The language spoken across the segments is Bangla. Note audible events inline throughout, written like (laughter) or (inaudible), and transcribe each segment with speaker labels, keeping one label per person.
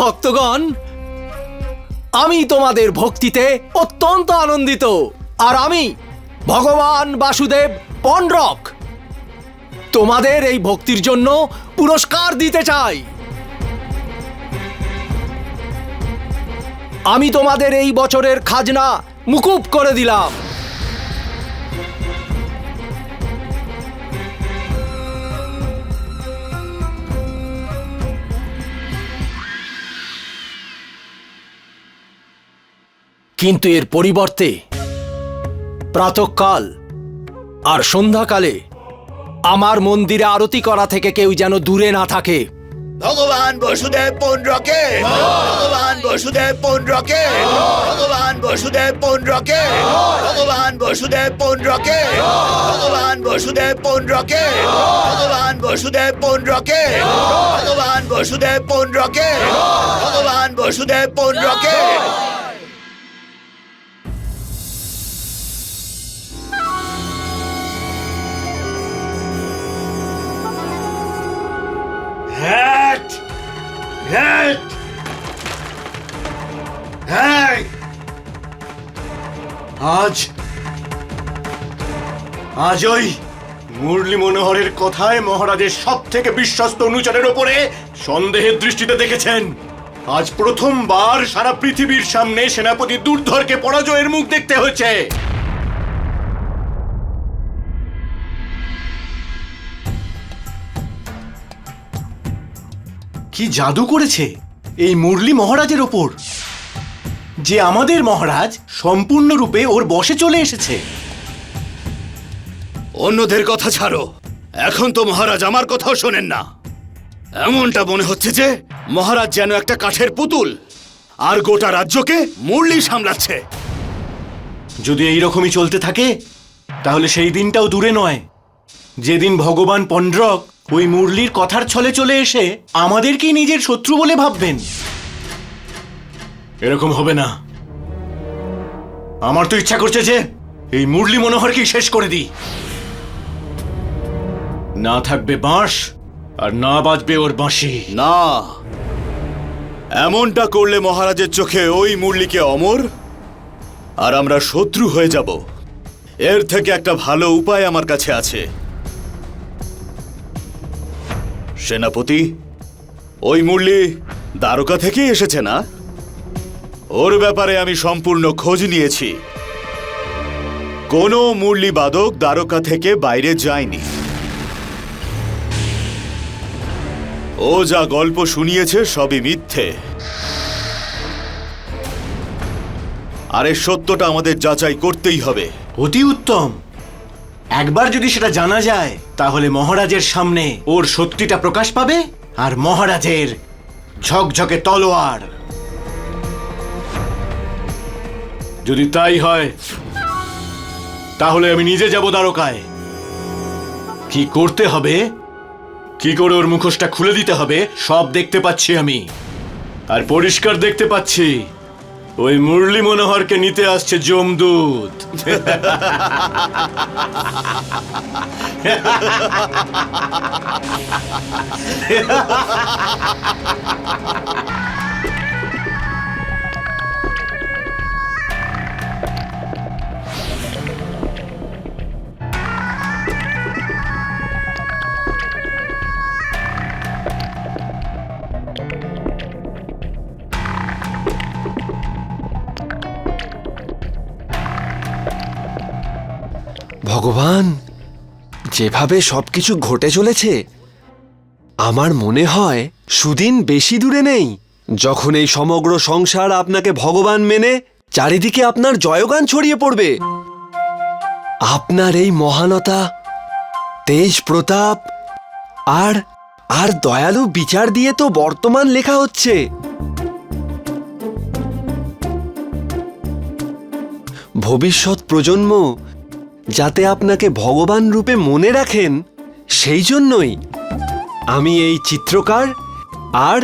Speaker 1: ভক্তগণ, আমি তোমাদের ভক্তিতে অত্যন্ত আনন্দিত, আর আমি ভগবান বাসুদেব পন্ডরক তোমাদের এই ভক্তির জন্য পুরস্কার দিতে চাই। আমি তোমাদের এই বছরের খাজনা মুকুব করে দিলাম। কিন্তু এর পরিবর্তে প্রাতকাল আর সন্ধ্যাকালে আমার মন্দিরে আরতি করা থেকে কেউ যেন দূরে না থাকে।
Speaker 2: ভগবান বসুদেব পৌণ্ড্রকে ভগবান বসুদেব পৌণ্ড্রকে ভগবান বসুদেব পৌণ্ড্রকে ভগবান বসুদেব পৌণ্ড্রকে ভগবান বসুদেব পৌণ্ড্রকে ভগবান বসুদেব পৌণ্ড্রকে ভগবান বসুদেব পৌণ্ড্রকে ভগবান বসুদেব পৌণ্ড্রকে
Speaker 3: আজ আজ ওই মুরলি মনোহরের কথায় মহারাজের সব থেকে বিশ্বস্ত অনুচরের ওপরে সন্দেহের দৃষ্টিতে দেখেছেন। আজ প্রথমবার সারা পৃথিবীর সামনে সেনাপতি দুর্ধরকে পরাজয়ের মুখ দেখতে হয়েছে। কি জাদু করেছে এই মুরলি মহারাজের ওপর? যে আমাদের মহারাজ সম্পূর্ণরূপে ওর বসে চলে এসেছে।
Speaker 2: অন্যদের কথা ছাড়ো। এখন তো মহারাজ আমার কথাও শোনেন না। এমনটা মনে হচ্ছে যে মহারাজ যেন একটা কাঠের পুতুল আর গোটা রাজ্যকে মুরলি সামলাচ্ছে।
Speaker 3: যদি এই রকমই চলতে থাকে তাহলে সেই দিনটাও দূরে নয়। যেদিন ভগবান পন্ড্রক ওই মুরলির কথার ছলে চলে এসে আমাদেরকেই নিজের শত্রু বলে ভাববেন। এরকম হবে না। আমার তো ইচ্ছা করছে যে এই মুরলি মনোহরকেই শেষ করে দিই। না থাকবে বাঁশ আর না বাজবে ওর বাঁশি।
Speaker 2: না। এমনটা করলে মহারাজের চোখে ওই মুরলিকে অমর আর আমরা শত্রু হয়ে যাব। এর থেকে একটা ভালো উপায় আমার কাছে আছে। সেনাপতি, ওই মুরলি দ্বারকা থেকেই এসেছে না? ওর ব্যাপারে আমি সম্পূর্ণ খোঁজ নিয়েছি। কোনো মুরলি বাদক দ্বারকা থেকে বাইরে যায়নি। ও যা গল্প শুনিয়েছে সবই মিথ্যে। আর সত্যটা আমাদের যাচাই করতেই হবে।
Speaker 3: অতি উত্তম। একবার যদি সেটা জানা যায়, তাহলে মহারাজের সামনে ওর সত্যিটা প্রকাশ পাবে আর মহারাজের ঝকঝকে তলোয়ার। যদি তাই হয়, তাহলে আমি নিজে যাব দ্বারকায়। কি করতে হবে? কি করে ওর মুখোশটা খুলে দিতে হবে? সব দেখতে পাচ্ছি আমি। আর পরিষ্কার দেখতে পাচ্ছি, ওই মুরলি মনোহরকে নিতে আসছে জমদূত (laughs)
Speaker 4: ভগবান, যেভাবে সবকিছু ঘটে চলেছে, আমার মনে হয় সুদিন বেশি দূরে নেই। যখন এই সমগ্র সংসার আপনাকে ভগবান মেনে, চারিদিকে আপনার জয়গান ছড়িয়ে পড়বে। আপনার এই মহানতা, তেজ প্রতাপ, আর আর দয়ালু বিচার দিয়ে তো বর্তমান লেখা হচ্ছে। ভবিষ্যৎ প্রজন্ম যাতে আপনাকে ভগবান রূপে মনে রাখেন, সেই জন্যই আমি এই চিত্রকার আর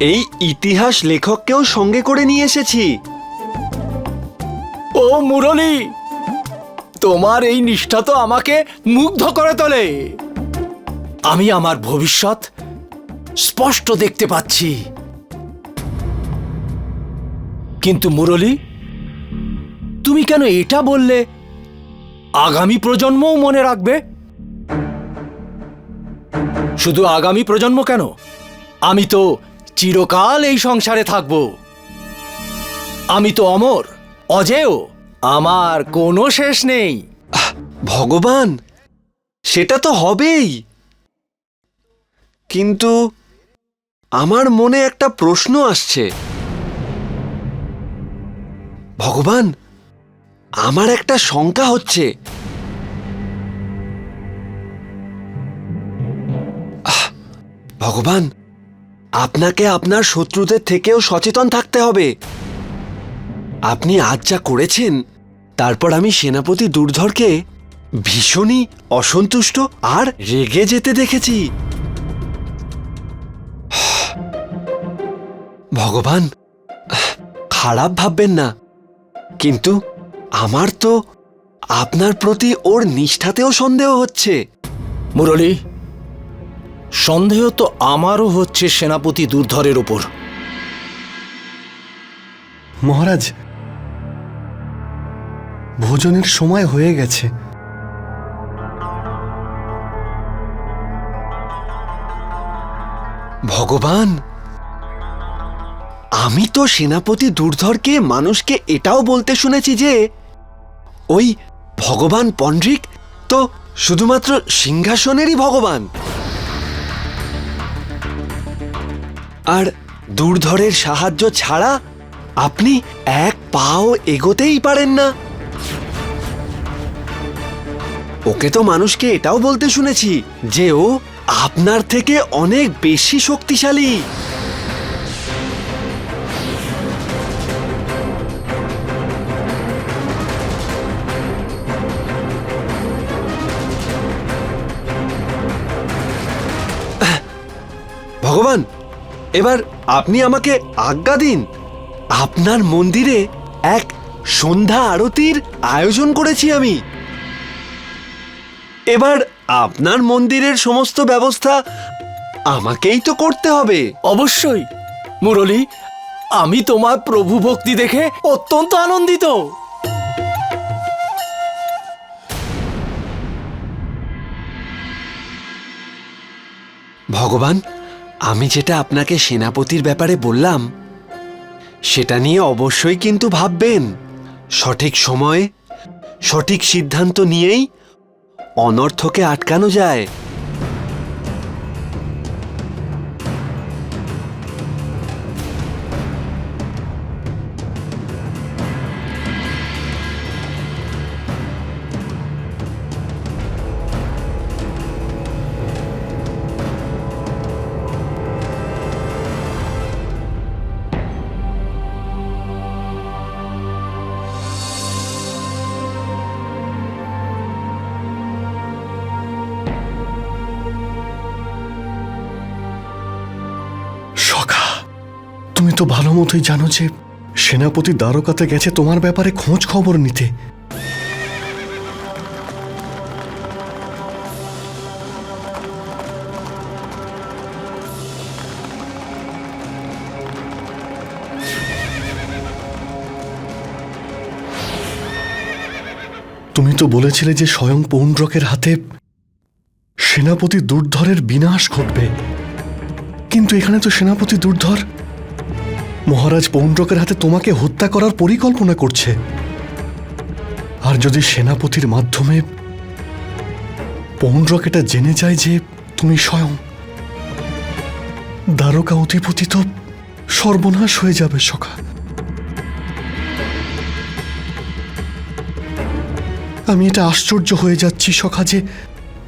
Speaker 4: এই ইতিহাস লেখককেও সঙ্গে করে নিয়ে এসেছি।
Speaker 1: ও মুরলি, তোমার এই নিষ্ঠা তো আমাকে মুগ্ধ করে তোলে। আমি আমার ভবিষ্যৎ স্পষ্ট দেখতে পাচ্ছি। কিন্তু মুরলী, তুমি কেন এটা বললে? আগামী প্রজন্মও মনে রাখবে? শুধু আগামী প্রজন্ম কেন? আমি তো চিরকাল এই সংসারে থাকব। আমি তো অমর, অজেয়, আমার কোনো শেষ নেই।
Speaker 4: ভগবান, সেটা তো হবেই। কিন্তু আমার মনে একটা প্রশ্ন আসছে। ভগবান আমার একটা শঙ্কা হচ্ছে। ভগবান, আপনাকে আপনার শত্রুদের থেকেও সচেতন থাকতে হবে। আপনি আজ যা করেছেন, তারপর আমি সেনাপতি দুর্ধরকে ভীষণই অসন্তুষ্ট আর রেগে যেতে দেখেছি। ভগবান খারাপ ভাববেন না। কিন্তু আমার তো আপনার প্রতি ওর নিষ্ঠাতেও সন্দেহ হচ্ছে।
Speaker 1: মুরলী সন্দেহ তো আমারও হচ্ছে সেনাপতি দুর্ধরের ওপর
Speaker 5: মহারাজ ভোজনের সময় হয়ে গেছে।
Speaker 4: ভগবান আমি তো সেনাপতি দুর্ধরকে মানুষকে এটাও বলতে শুনেছি যে ওই ভগবান পন্ড্রিক তো শুধুমাত্র সিংহাসনেরই ভগবান। আর দুর্ধরের সাহায্য ছাড়া আপনি এক পাও এগোতেই পারেন না। ওকে তো মানুষকে এটাও বলতে শুনেছি যে ও আপনার থেকে অনেক বেশি শক্তিশালী। ভগবান এবার আপনি আমাকে আজ্ঞা দিন। আপনার মন্দিরে এক সন্ধ্যা আরতির আয়োজন করেছি আমি। এবার আপনার মন্দিরের সমস্ত ব্যবস্থা আমাকেই তো করতে হবে।
Speaker 1: অবশ্যই। মুরলী আমি তোমার প্রভু ভক্তি দেখে অত্যন্ত আনন্দিত।
Speaker 4: ভগবান আমি যেটা আপনাকে সেনাপতির ব্যাপারে বললাম, সেটা নিয়ে অবশ্যই কিন্তু ভাববেন। সঠিক সময়ে, সঠিক সিদ্ধান্ত নিয়েই অনর্থকে আটকানো যায়।
Speaker 5: ভালো মতোই জানো যে সেনাপতি দ্বারকাতে গেছে, তোমার ব্যাপারে খোঁজ খবর নিতে। তুমি তো বলেছিলে যে স্বয়ং পৌণ্ড্রকের হাতে সেনাপতি দুর্ধরের বিনাশ ঘটবে। কিন্তু এখানে তো সেনাপতি দুর্ধর মহারাজ পৌণ্ড্রকের হাতে তোমাকে হত্যা করার পরিকল্পনা করছে। আর যদি সেনাপতির মাধ্যমে পৌণ্ড্রক এটা জেনে যায় যে তুমি স্বয়ং দ্বারকা অধিপতি, তো সর্বনাশ হয়ে যাবে সখা। আমি এটা আশ্চর্য হয়ে যাচ্ছি সখা যে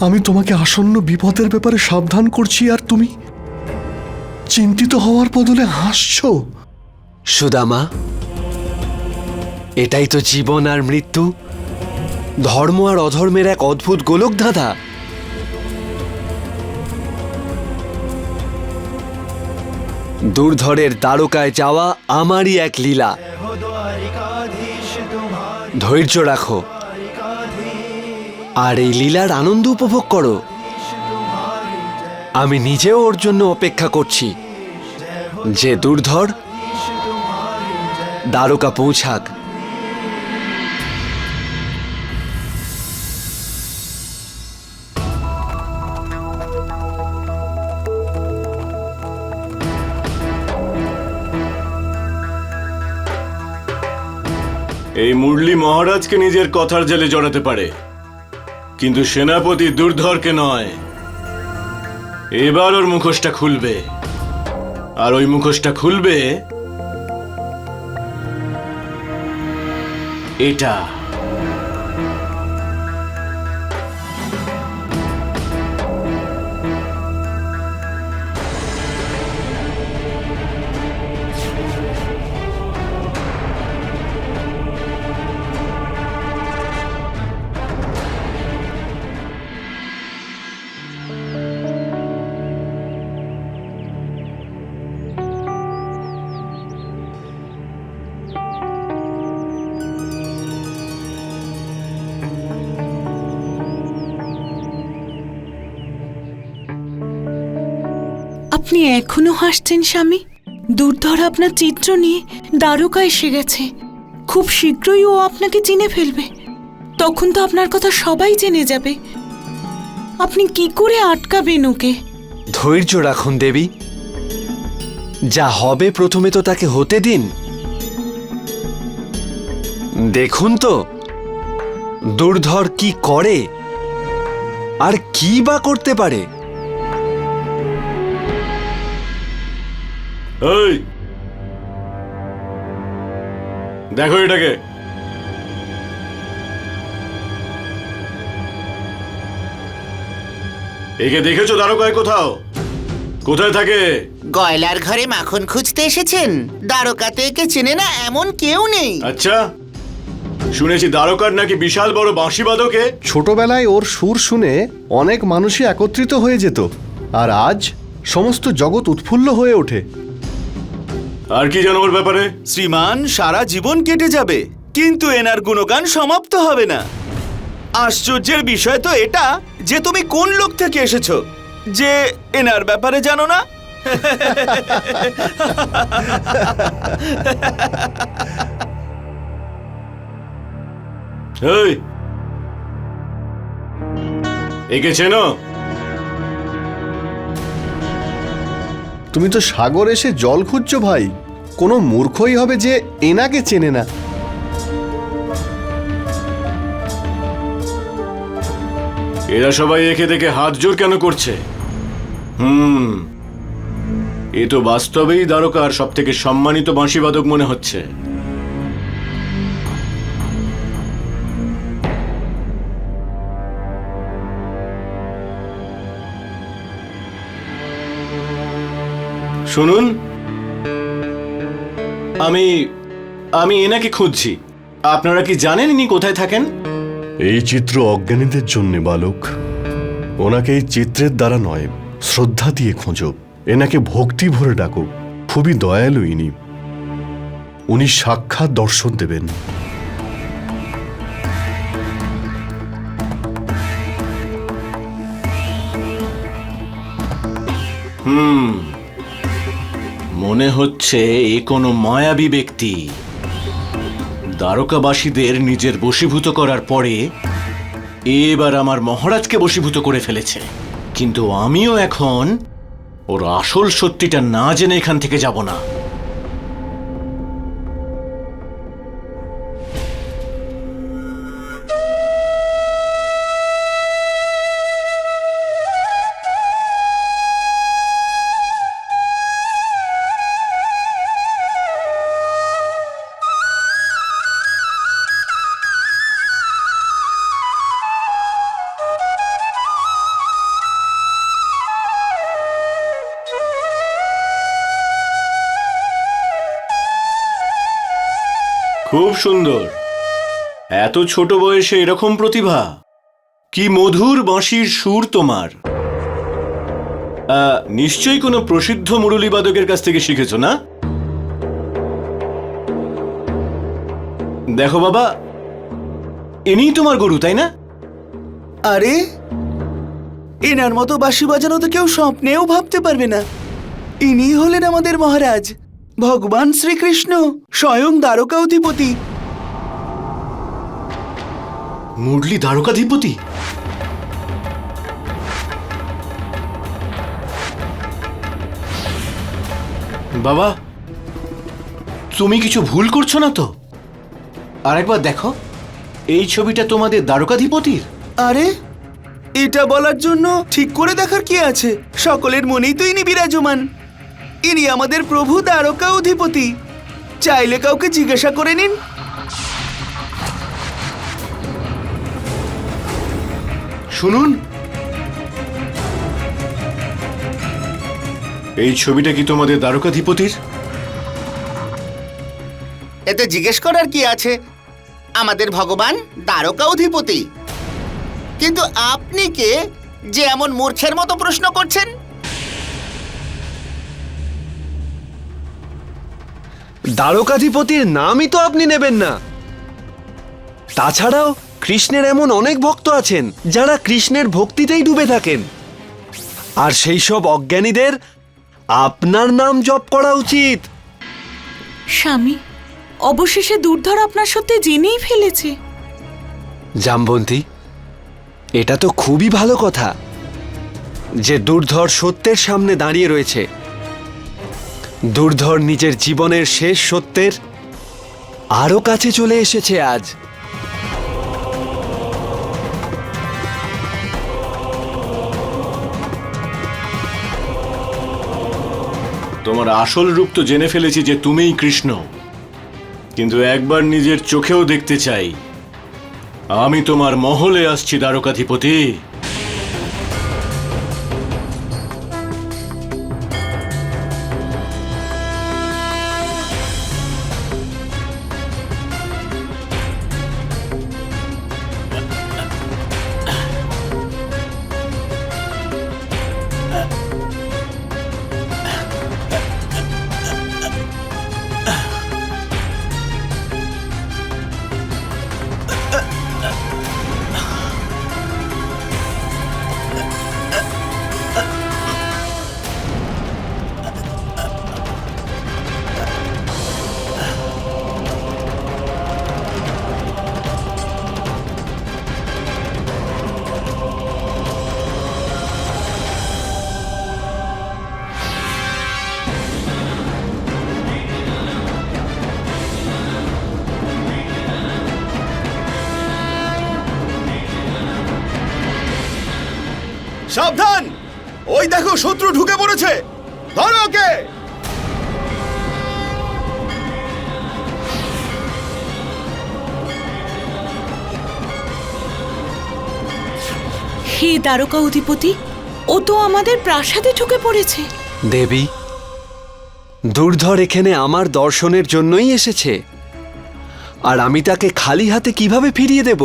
Speaker 5: আমি তোমাকে আসন্ন বিপদের ব্যাপারে সাবধান করছি আর তুমি চিন্তিত হওয়ার বদলে হাসছো।
Speaker 4: সুদামা, এটাই তো জীবন আর মৃত্যু। ধর্ম আর অধর্মের এক অদ্ভুত গোলক ধাঁধা। দুর্ধরের দ্বারকায় যাওয়া আমারই এক লীলা। ধৈর্য রাখো। আর এই লীলার আনন্দ উপভোগ করো। আমি নিজেও ওর জন্য অপেক্ষা করছি। যে দুর্ধর দ্বারকা পৌঁছাক।
Speaker 3: এই মুরলি মহারাজকে নিজের কথার জেলে জড়াতে পারে, কিন্তু সেনাপতি দুর্ধরকে নয়। এবার ওর মুখোশটা খুলবে। আর ওই মুখোশটা খুলবে এটা
Speaker 6: আপনি এখনও হাসছেন, স্বামী? দুর্ধর আপনার চিত্র নিয়ে দ্বারকা এসে গেছে। খুব শীঘ্রই ও আপনাকে চিনে ফেলবে। তখন তো আপনার কথা সবাই জেনে যাবে। আপনি কি করে আটকাবেন ওকে?
Speaker 4: ধৈর্য রাখুন, দেবী। যা হবে প্রথমে তো তাকে হতে দিন। দেখুন তো, দুর্ধর কি করে? আর কি বা করতে পারে?
Speaker 3: এই। দেখো এটাকে। একে দেখেছ দ্বারকায় কোথাও? কোথায় থাকে?
Speaker 7: গয়লার ঘরে মাখন খুঁজতে এসেছেন। দ্বারকাতে একে চেনে না এমন কেউ নেই।
Speaker 3: আচ্ছা শুনেছি দ্বারকার নাকি বিশাল বড় বাঁশি বাদকে
Speaker 5: ছোটবেলায় ওর সুর শুনে অনেক মানুষই একত্রিত হয়ে যেত আর আজ সমস্ত জগৎ উৎফুল্ল হয়ে ওঠে।
Speaker 3: আর কি জানো ওর ব্যাপারে?
Speaker 2: শ্রীমান, সারা জীবন কেটে যাবে, কিন্তু এনার গুণগান সমাপ্ত হবে না। আশ্চর্যের বিষয় তো এটা যে তুমি কোন লোক থেকে এসেছ, যে এনার ব্যাপারে জানো না?
Speaker 3: একে চেনো?
Speaker 5: তুমি তো সাগর এসে জল খুঁজছো ভাই। কোনো মূর্খই হবে যে এনাকে চেনে না।
Speaker 3: এরা সবাই একে দেখে হাত জোর কেন করছে? হুম। এ তো বাস্তবেই দ্বারকার সব থেকে সম্মানিত বাঁশিবাদক মনে হচ্ছে। শুনুন। আমি আমি এনাকে খুঁজছি। আপনারা কি জানেন ইনি কোথায় থাকেন?
Speaker 5: এই চিত্র অজ্ঞানীদের জন্য বালক। ওনাকে এই চিত্রের দ্বারা নয় শ্রদ্ধা দিয়ে খোঁজো। এনাকে ভক্তি ভরে ডাকো। খুবই দয়ালু ইনি। উনি সাক্ষাৎ দর্শন দেবেন।
Speaker 3: মনে হচ্ছে এ কোনো মায়াবী ব্যক্তি। দ্বারকাবাসীদের নিজের বশীভূত করার পরে এবার আমার মহারাজকে বশীভূত করে ফেলেছে। কিন্তু আমিও এখন ওর আসল সত্যিটা না জেনে এখান থেকে যাব না। খুব সুন্দর। এত ছোট বয়সে এরকম প্রতিভা? কি মধুর বাঁশির সুর তোমার। নিশ্চয়ই কোনো প্রসিদ্ধ মুরলীবাদকের কাছ থেকে শিখেছো, না? দেখো বাবা, ইনিই তোমার গুরু, তাই না?
Speaker 2: আরে, এনার মতো বাঁশি বাজানো তো কেউ স্বপ্নেও ভাবতে পারবে না। ইনি হলেন আমাদের মহারাজ। ভগবান শ্রীকৃষ্ণ স্বয়ং দ্বারকা অধিপতি
Speaker 3: মুরলি দ্বারকাধিপতি? বাবা তুমি কিছু ভুল করছ না তো? আরেকবার দেখো এই ছবিটা তোমাদের দ্বারকাধিপতির?
Speaker 2: আরে এটা বলার জন্য ঠিক করে দেখার কি আছে? সকলের মনেই তো ইনি বিরাজমান। ইনি আমাদের প্রভু দ্বারকা অধিপতি। চাইলে কাউকে জিজ্ঞাসা করে নিন।
Speaker 3: শুনুন। এই ছবিটা কি তোমাদের দ্বারকাধিপতির?
Speaker 7: এতে জিজ্ঞেস করার কি আছে? আমাদের ভগবান দ্বারকা অধিপতি। কিন্তু আপনি কে যে এমন মূর্খের মতো প্রশ্ন করছেন?
Speaker 4: দ্বারকাধিপতির নামই তো আপনি নেবেন না। তাছাড়াও কৃষ্ণের এমন অনেক ভক্ত আছেন যারা কৃষ্ণের ভক্তিতেই ডুবে থাকেন। আর সেই সব অজ্ঞানীদের আপনার নাম জপ করা উচিত।
Speaker 6: স্বামী অবশেষে দুর্ধর আপনার সত্যি জেনেই ফেলেছে।
Speaker 4: জামবন্তী এটা তো খুবই ভালো কথা যে দুর্ধর সত্যের সামনে দাঁড়িয়ে রয়েছে। দুর্ধর নিজের জীবনের শেষ সত্যের আরও কাছে চলে এসেছে আজ।
Speaker 3: তোমার আসল রূপ তো জেনে ফেলেছি যে তুমিই কৃষ্ণ। কিন্তু একবার নিজের চোখেও দেখতে চাই। আমি তোমার মহলে আসছি, দ্বারকাধিপতি।
Speaker 2: সাবধান! ওই দেখো শত্রু ঢুকে পড়েছে! ধরো ওকে!
Speaker 6: হে দ্বারকা অধিপতি ও তো আমাদের প্রাসাদে ঢুকে পড়েছে।
Speaker 4: দেবী দুর্ধর এখানে আমার দর্শনের জন্যই এসেছে। আর আমি তাকে খালি হাতে কীভাবে ফিরিয়ে দেব?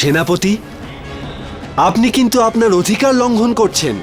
Speaker 4: সেনাপতি? আপনি কিন্তু আপনার অধিকার লঙ্ঘন করছেন।